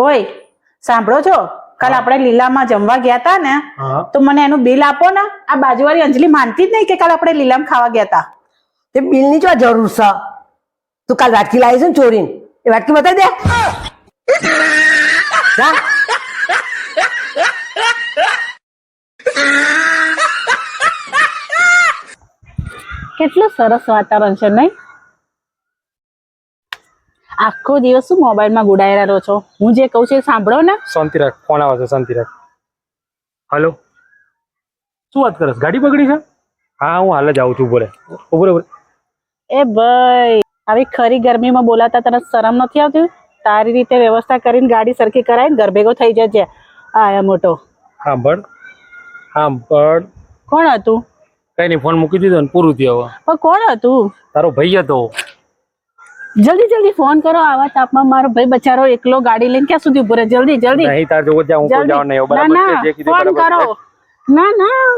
ઓય સાંભળો છો? કાલ આપણે લીલામાં જમવા ગયા તા ને તો મને એનું બિલ આપો ને. આ બાજુવાળી અંજલિ માનતી જ નહીં કે કાલ આપણે લીલામ ખાવા ગયા તા. તે બિલની જો જરૂર છે. તું કાલ વાટકી લાવી છે ને ચોરીને. એ વાટકી બતાવી દે. જા. કેટલું સરસ વાતાવરણ છે નહીં? આખો દિવસ શું મોબાઈલમાં ગુડાયેલા રહો છો? હું જે કહું છું એ સાંભળો ને. શાંતિ રાખ ફોન આવે છે શાંતિ રાખ. હલો શું વાત કરસ ગાડી બગડી છે? હા હું હાલ જ આવું છું બોલે એ ભાઈ આવી ખરી ગરમીમાં બોલાતા તને શરમ નથી આવતી? તારી રીતે વ્યવસ્થા કરીને ગાડી સરખી કરાય ઘર ભેગો થઈ જજે. આયા મોટો. સાંભળ સાંભળ. કોણ હતું? કઈ નહીં ફોન મૂકી દીધો ને પૂરું થયું હવે. પણ કોણ હતું? તારો ભાઈ હતો. જલ્દી જલ્દી ફોન કરો. આવા તાપમાં મારો ભાઈ બચારો એકલો ગાડી લઈને ક્યાં સુધી ઊભો રહે? જલ્દી જલ્દી. નહીં તાર જોવો હું કોઈ જવા નહીં. ના બરાબર છે? ના જે કીધું ફોન કરો. ના ના.